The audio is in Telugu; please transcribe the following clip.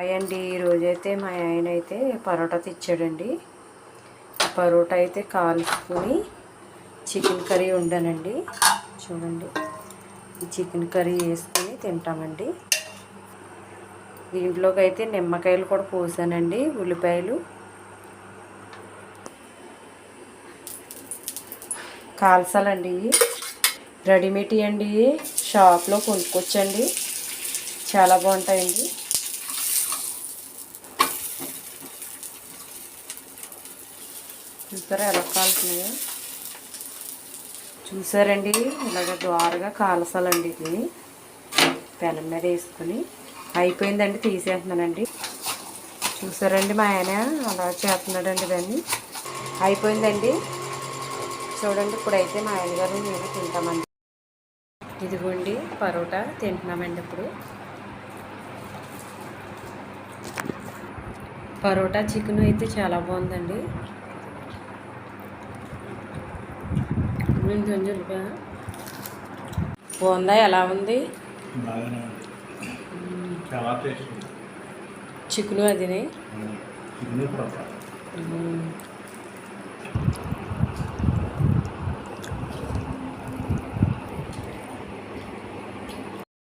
హాయ్ అండి. ఈరోజైతే మా ఆయన అయితే పరోటా తెచ్చాడండి. పరోటా అయితే కాల్చుకుని చికెన్ కర్రీ వండానండి. చూడండి. చికెన్ కర్రీ వేసుకుని తింటామండి. దీంట్లోకి అయితే నిమ్మకాయలు కూడా పోసానండి. ఉల్లిపాయలు. కాల్చాలండి. రెడీమేడ్ అండి షాప్లో కొనుక్కొచ్చండి. చాలా బాగుంటాయండి. చూసారా ఎలా కాలుతున్నాయో? చూసారండి? ఇలాగ ద్వారగా కాలసాలండి ఇది. పెనం మీద వేసుకుని అయిపోయిందండి తీసేస్తున్నానండి. చూసారండి మా ఆయన అలా చేస్తున్నాడండి దాన్ని అయిపోయిందండి. చూడండి ఇప్పుడైతే మా ఆయన గారు నేను తింటామండి. ఇదిగోండి పరోటా తింటున్నామండి ఇప్పుడు. పరోటా చికెన్ అయితే చాలా బాగుందండి. బాగుందా? ఎలా ఉంది? బాగానే ఉంది. చాలా టేస్ట్ ఉంది. చికెన్ మ్మ్.